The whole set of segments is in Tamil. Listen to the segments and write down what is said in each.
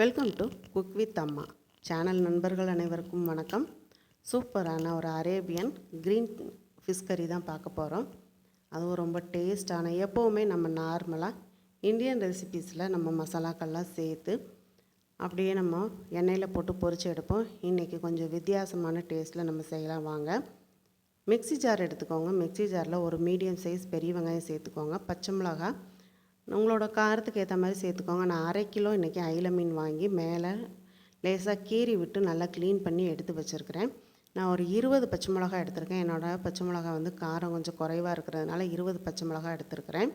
Welcome to cook with Amma channel நண்பர்கள் அனைவருக்கும் வணக்கம். சூப்பரான ஒரு அரேபியன் க்ரீன் ஃபிஷ் கறி தான் பார்க்க போகிறோம் அதுவும் ரொம்ப டேஸ்டான எப்போவுமே நம்ம நார்மலாக இந்தியன் ரெசிபீஸில் நம்ம மசாலாக்கள்லாம் சேர்த்து அப்படியே நம்ம எண்ணெயில் போட்டு பொரிச்சு எடுப்போம். இன்றைக்கி கொஞ்சம் வித்தியாசமான டேஸ்ட்டில் நம்ம செய்யலாம் வாங்க. மிக்ஸி ஜார் எடுத்துக்கோங்க. மிக்ஸி ஜாரில் ஒரு மீடியம் சைஸ் பெரிய வெங்காயம் சேர்த்துக்கோங்க. பச்சை மிளகாய் உங்களோட காரத்துக்கு ஏற்ற மாதிரி சேர்த்துக்கோங்க. நான் அரை கிலோ இன்றைக்கி அயில மீன் வாங்கி மேலே லேசாக கீறி விட்டு நல்லா க்ளீன் பண்ணி எடுத்து வச்சுருக்கிறேன். நான் ஒரு இருபது பச்சை மிளகாய் எடுத்திருக்கேன். என்னோடய பச்சை மிளகாய் வந்து காரம் கொஞ்சம் குறைவாக இருக்கிறதுனால இருபது பச்சை மிளகாய் எடுத்திருக்கிறேன்.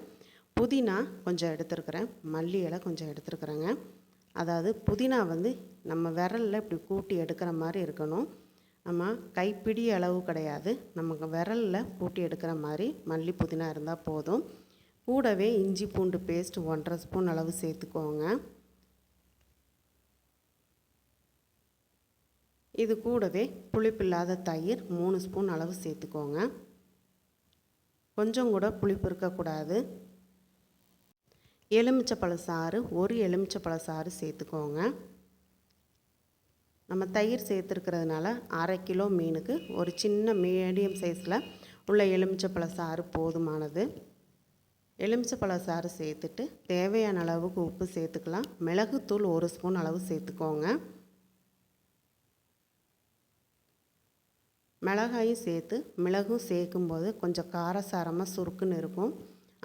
புதினா கொஞ்சம் எடுத்திருக்கிறேன். மல்லி இலை கொஞ்சம் எடுத்துருக்குறேங்க. அதாவது புதினா வந்து நம்ம விரலில் இப்படி கூட்டி எடுக்கிற மாதிரி இருக்கணும். நம்ம கைப்பிடி அளவு கிடையாது. நமக்கு விரலில் கூட்டி எடுக்கிற மாதிரி மல்லி புதினா இருந்தால் போதும். கூடவே இஞ்சி பூண்டு பேஸ்ட் ஒன்றரை ஸ்பூன் அளவு சேர்த்துக்கோங்க. இது கூடவே புளிப்பில்லாத தயிர் மூணு ஸ்பூன் அளவு சேர்த்துக்கோங்க. கொஞ்சம் கூட புளிப்பு இருக்கக்கூடாது. எலுமிச்சப்பழ சாறு ஒரு எலுமிச்சப்பழ சாறு சேர்த்துக்கோங்க. நம்ம தயிர் சேர்த்துருக்கிறதுனால அரை கிலோ மீனுக்கு ஒரு சின்ன மீடியம் சைஸில் உள்ள எலுமிச்சப்பழ சாறு போதுமானது. எலுமிச்சப்பழ சாறு சேர்த்துட்டு தேவையான அளவுக்கு உப்பு சேர்த்துக்கலாம். மிளகுத்தூள் ஒரு ஸ்பூன் அளவு சேர்த்துக்கோங்க. மிளகாயும் சேர்த்து மிளகும் சேர்க்கும்போது கொஞ்சம் காரசாரமாக சுருக்குன்னு இருக்கும்.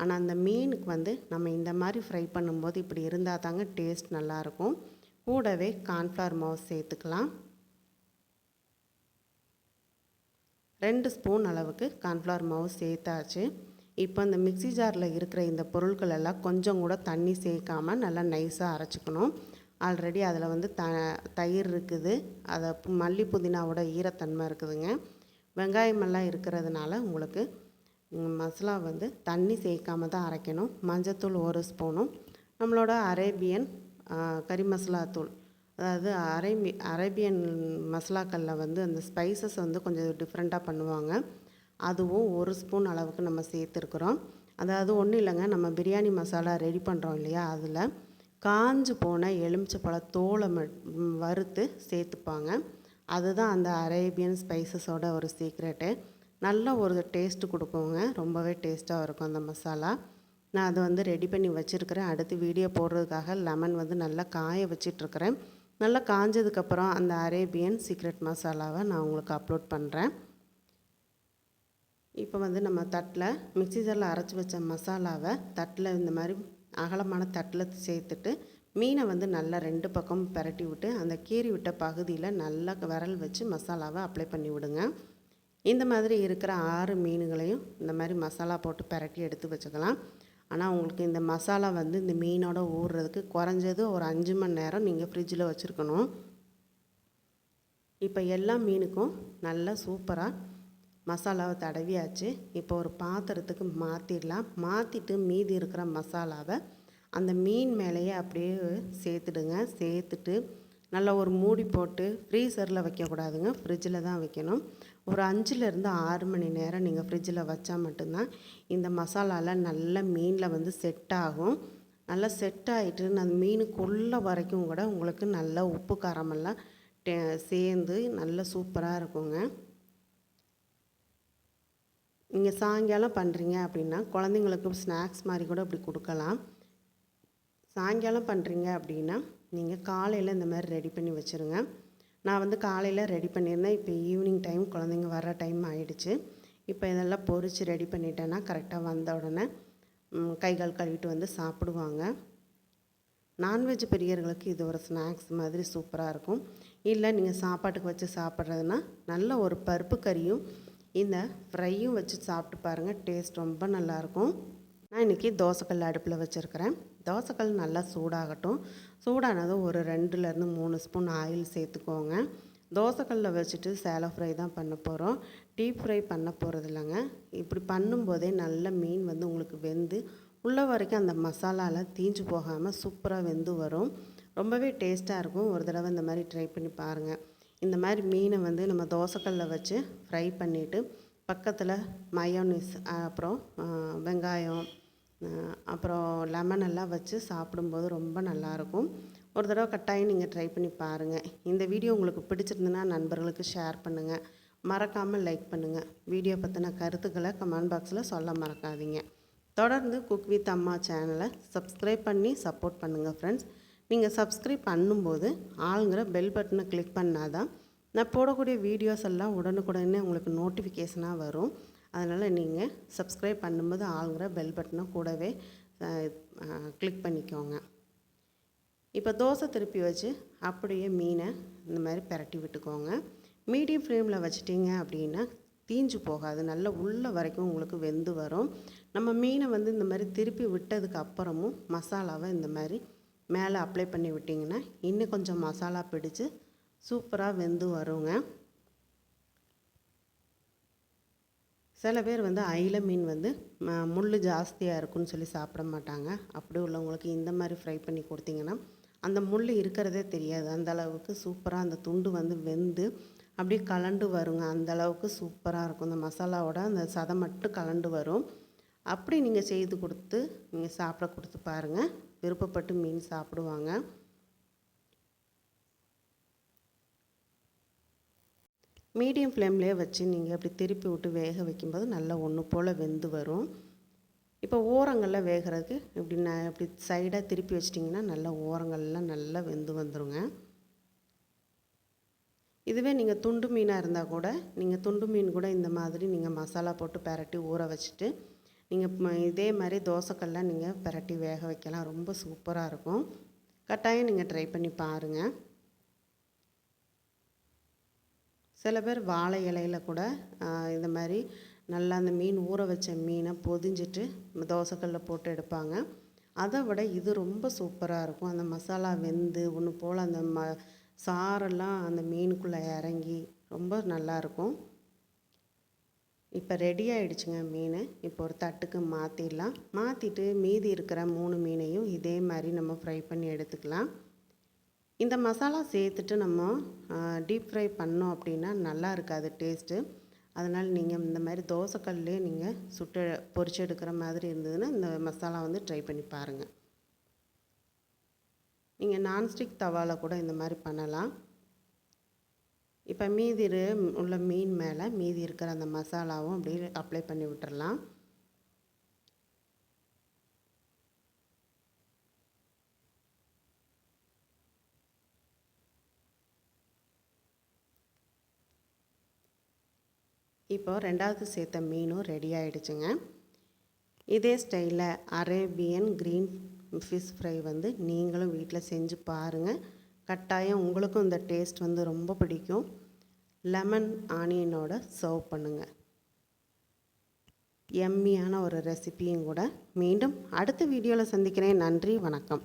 ஆனால் அந்த மீனுக்கு வந்து நம்ம இந்த மாதிரி ஃப்ரை பண்ணும்போது இப்படி இருந்தால் தாங்க டேஸ்ட் நல்லாயிருக்கும் கூடவே கார்ன்ஃப்ளவர் மாவு சேர்த்துக்கலாம். ரெண்டு ஸ்பூன் அளவுக்கு கார்ன்ஃப்ளவர் மாவு சேர்த்தாச்சு. இப்போ இந்த மிக்ஸி ஜாரில் இருக்கிற இந்த பொருட்கள் எல்லாம் கொஞ்சம் கூட தண்ணி சேர்க்காமல் நல்லா நைஸாக அரைச்சிக்கணும். ஆல்ரெடி அதில் வந்து த தயிர் இருக்குது. அதை மல்லி புதினாவோட ஈரத்தன்மை இருக்குதுங்க. வெங்காயமெல்லாம் இருக்கிறதுனால உங்களுக்கு மசாலா வந்து தண்ணி சேர்க்காம தான் அரைக்கணும். மஞ்சத்தூள் ஒரு ஸ்பூனும். நம்மளோட அரேபியன் கறி மசாலா தூள். அதாவது அரேபி அரேபியன் மசாலாக்களில் வந்து அந்த ஸ்பைசஸ் வந்து கொஞ்சம் டிஃப்ரெண்ட்டாக பண்ணுவாங்க. அதுவும் ஒரு ஸ்பூன் அளவுக்கு நம்ம சேர்த்துருக்குறோம். அதாவது ஒன்றும் இல்லைங்க நம்ம பிரியாணி மசாலா ரெடி பண்ணுறோம் இல்லையா அதில். காஞ்சு போன எலுமிச்சப்பழ தோலை வறுத்து சேர்த்துப்பாங்க. அதுதான் அந்த அரேபியன் ஸ்பைசஸோட ஒரு சீக்ரெட்டு நல்ல ஒரு டேஸ்ட்டு கொடுக்குங்க. ரொம்பவே டேஸ்ட்டாக இருக்கும் அந்த மசாலா. நான் அதை வந்து ரெடி பண்ணி வச்சுருக்கிறேன். அடுத்து வீடியோ போடுறதுக்காக லெமன் வந்து நல்லா காய வச்சிட்ருக்கிறேன். நல்லா காஞ்சதுக்கப்புறம் அந்த அரேபியன் சீக்ரெட் மசாலாவை நான் உங்களுக்கு அப்லோட் பண்ணுறேன் இப்போ வந்து நம்ம தட்டில் மிக்சி ஜாரில் அரைச்சி வச்ச மசாலாவை தட்டில் இந்த மாதிரி அகலமான தட்டில் சேர்த்துட்டு மீனை வந்து நல்லா ரெண்டு பக்கம் பரட்டி விட்டு அந்த கீறி விட்ட பகுதியில் நல்லா விரல் வச்சு மசாலாவை அப்ளை பண்ணி விடுங்க. இந்த மாதிரி இருக்கிற ஆறு மீனுகளையும் இந்த மாதிரி மசாலா போட்டு பரட்டி எடுத்து வச்சுக்கலாம். ஆனால் உங்களுக்கு இந்த மசாலா வந்து இந்த மீனோட ஊறுறதுக்கு குறைஞ்சது ஒரு அஞ்சு மணி நேரம் நீங்கள் ஃப்ரிட்ஜில் வச்சுருக்கணும். இப்போ எல்லா மீனுக்கும் நல்லா சூப்பராக மசாலாவை தடவியாச்சு. இப்போ ஒரு பாத்திரத்துக்கு மாற்றிடலாம் மாற்றிட்டு மீதி இருக்கிற மசாலாவை அந்த மீன் மேலேயே அப்படியே சேர்த்துடுங்க. சேர்த்துட்டு நல்லா ஒரு மூடி போட்டு ஃப்ரீசரில் வைக்கக்கூடாதுங்க. ஃப்ரிட்ஜில் தான் வைக்கணும். ஒரு அஞ்சுலேருந்து ஆறு மணி நேரம் நீங்கள் ஃப்ரிட்ஜில் வச்சா மட்டும்தான் இந்த மசாலாலாம் நல்ல மீனில் வந்து செட் ஆகும். நல்லா செட் ஆகிட்டு அந்த மீனுக்குள்ளே வரைக்கும் கூட உங்களுக்கு நல்லா உப்பு காரமெல்லாம் டே சேர்ந்து நல்ல சூப்பராக இருக்குங்க. நீங்கள் சாயங்காலம் பண்ணுறீங்க அப்படின்னா குழந்தைங்களுக்கு ஸ்நாக்ஸ் மாதிரி கூட இப்படி கொடுக்கலாம். சாயங்காலம் பண்ணுறீங்க அப்படின்னா நீங்கள் காலையில் இந்த மாதிரி ரெடி பண்ணி வச்சுருங்க. நான் வந்து காலையில் ரெடி பண்ணியிருந்தேன். இப்போ ஈவினிங் டைம் குழந்தைங்க வர டைம் ஆகிடுச்சு இப்போ இதெல்லாம் பொறிச்சு ரெடி பண்ணிட்டேன்னா கரெக்டாக வந்த உடனே கை கால் கழுவிட்டு வந்து சாப்பிடுவாங்க. நான்வெஜ் பெரியர்களுக்கு இது ஒரு ஸ்நாக்ஸ் மாதிரி சூப்பராக இருக்கும். இல்லை நீங்கள் சாப்பாட்டுக்கு வச்சு சாப்பிட்றதுனா நல்ல ஒரு பருப்பு கறியும் இந்த ஃப்ரையும் வச்சு சாப்பிட்டு பாருங்கள் டேஸ்ட் ரொம்ப நல்லாயிருக்கும். நான் இன்றைக்கி தோசைக்கல் அடுப்பில் வச்சுருக்கிறேன். தோசைக்கல் நல்லா சூடாகட்டும். சூடானதும் ஒரு ரெண்டுலேருந்து மூணு ஸ்பூன் ஆயில் சேர்த்துக்கோங்க. தோசைக்கல்லில் வச்சுட்டு சேலை ஃப்ரை தான் பண்ண போகிறோம் டீப் ஃப்ரை பண்ண போகிறது இல்லைங்க. இப்படி பண்ணும்போதே நல்ல மீன் வந்து உங்களுக்கு வெந்து உள்ள வரைக்கும் அந்த மசாலாவில் தீஞ்சு போகாமல் சூப்பராக வெந்து வரும். ரொம்பவே டேஸ்ட்டாக இருக்கும். ஒரு தடவை இந்த மாதிரி ட்ரை பண்ணி பாருங்கள் இந்த மாதிரி மீனை வந்து நம்ம தோசைக்கல்லில் வச்சு ஃப்ரை பண்ணிவிட்டு பக்கத்தில் மயோனிஸ் அப்புறம் வெங்காயம் அப்புறம் லெமன் எல்லாம் வச்சு சாப்பிடும்போது ரொம்ப நல்லாயிருக்கும் ஒரு தடவை கட்டாயம் நீங்கள் ட்ரை பண்ணி பாருங்கள் இந்த வீடியோ உங்களுக்கு பிடிச்சிருந்துன்னா நண்பர்களுக்கு ஷேர் பண்ணுங்கள் மறக்காமல் லைக் பண்ணுங்கள் வீடியோ பற்றின கருத்துக்களை கமெண்ட் பாக்ஸில் சொல்ல மறக்காதீங்க. தொடர்ந்து குக் வித் அம்மா சேனலை சப்ஸ்கிரைப் பண்ணி சப்போர்ட் பண்ணுங்கள் ஃப்ரெண்ட்ஸ் நீங்கள் சப்ஸ்கிரைப் பண்ணும்போது ஆளுங்கிற பெல் பட்டனை கிளிக் பண்ணால் தான் நான் போடக்கூடிய வீடியோஸ் எல்லாம் உடனுக்குடனே உங்களுக்கு நோட்டிஃபிகேஷனாக வரும். அதனால் நீங்கள் சப்ஸ்கிரைப் பண்ணும்போது ஆளுங்கிற பெல் பட்டனை கூடவே கிளிக் பண்ணிக்கோங்க. இப்போ தோசை திருப்பி வச்சு அப்படியே மீனை இந்த மாதிரி பிரட்டி விட்டுக்கோங்க. மீடியம் ஃப்ளேமில் வச்சிட்டிங்க அப்படின்னா தீஞ்சு போகாது. நல்லா உள்ள வரைக்கும் உங்களுக்கு வெந்து வரும். நம்ம மீனை வந்து இந்த மாதிரி திருப்பி விட்டதுக்கு அப்புறமும் மசாலாவை இந்த மாதிரி மேலே அப்ளை பண்ணி விட்டிங்கன்னா இன்னும் கொஞ்சம் மசாலா பிடிச்சு சூப்பராக வெந்து வருங்க. சில பேர் வந்து அயில மீன் வந்து முள் ஜாஸ்தியாக இருக்குன்னு சொல்லி சாப்பிட மாட்டாங்க. அப்படி உள்ளவங்களுக்கு இந்த மாதிரி ஃப்ரை பண்ணி கொடுத்தீங்கன்னா அந்த முள் இருக்கிறதே தெரியாது. அந்த அளவுக்கு சூப்பராக அந்த துண்டு வந்து வெந்து அப்படியே கலண்டு வருங்க. அந்த அளவுக்கு சூப்பராக இருக்கும். இந்த மசாலாவோட அந்த சதை மட்டும் கலண்டு வரும். அப்படி நீங்கள் செய்து கொடுத்து நீங்கள் சாப்பிட கொடுத்து பாருங்கள் விருப்பப்பட்டு மீன் சாப்பிடுவாங்க. மீடியம் ஃப்ளேம்லேயே வச்சு நீங்கள் அப்படி திருப்பி விட்டு வேக வைக்கும்போது நல்லா ஒன்று போல் வெந்து வரும். இப்போ ஓரங்களில் வேகிறதுக்கு இப்படி நான் இப்படி சைடாக திருப்பி வச்சிட்டிங்கன்னா நல்லா ஓரங்கள்லாம் நல்லா வெந்து வந்துடுங்க இதுவே நீங்கள் துண்டு மீனாக இருந்தால் கூட நீங்கள் துண்டு மீன் கூட இந்த மாதிரி நீங்கள் மசாலா போட்டு பரட்டி ஊற வச்சுட்டு நீங்கள் இதே மாதிரி தோசைக்கல்லாம் நீங்கள் பரட்டி வேக வைக்கலாம். ரொம்ப சூப்பராக இருக்கும். கட்டாயம் நீங்கள் ட்ரை பண்ணி பாருங்கள் சில பேர் வாழை இலையில் கூட இந்த மாதிரி நல்லா அந்த மீன் ஊற வச்ச மீனை பொதிஞ்சிட்டு தோசைக்கல்லில் போட்டு எடுப்பாங்க. அதை விட இது ரொம்ப சூப்பராக இருக்கும். அந்த மசாலா வெந்து ஒன்று போல் அந்த ம சாரெல்லாம் அந்த மீனுக்குள்ளே இறங்கி ரொம்ப நல்லாயிருக்கும் இப்போ ரெடி ஆகிடுச்சுங்க மீன். இப்போ ஒரு தட்டுக்கு மாற்றிடலாம் மாற்றிட்டு மீதி இருக்கிற மூணு மீனையும் இதே மாதிரி நம்ம ஃப்ரை பண்ணி எடுத்துக்கலாம். இந்த மசாலா சேர்த்துட்டு நம்ம டீப் ஃப்ரை பண்ணோம் அப்படின்னா நல்லா இருக்காது டேஸ்ட்டு அதனால் நீங்கள் இந்த மாதிரி தோசைக்கல்லே நீங்கள் சுட்டு பொரிச்சு எடுக்கிற மாதிரி இருந்ததுன்னா இந்த மசாலா வந்து ட்ரை பண்ணி பாருங்கள் நீங்கள் நான்ஸ்டிக் தவாவில் கூட இந்த மாதிரி பண்ணலாம். இப்போ மீதி உள்ள மீன் மேலே மீதி இருக்கிற அந்த மசாலாவும் அப்படியே அப்ளை பண்ணி விட்டுறலாம். இப்போது ரெண்டாவது சேர்த்த மீனும் ரெடி ஆகிடுச்சுங்க இதே ஸ்டைலில் அரேபியன் க்ரீன் ஃபிஷ் ஃப்ரை வந்து நீங்களும் வீட்டில் செஞ்சு பாருங்கள் கட்டாயம் உங்களுக்கும் இந்த டேஸ்ட் வந்து ரொம்ப பிடிக்கும். லெமன் ஆனியனோட சர்வ் பண்ணுங்கள் எம்மியான ஒரு ரெசிப்பியும் கூட மீண்டும் அடுத்த வீடியோவில் சந்திக்கிறேன். நன்றி வணக்கம்.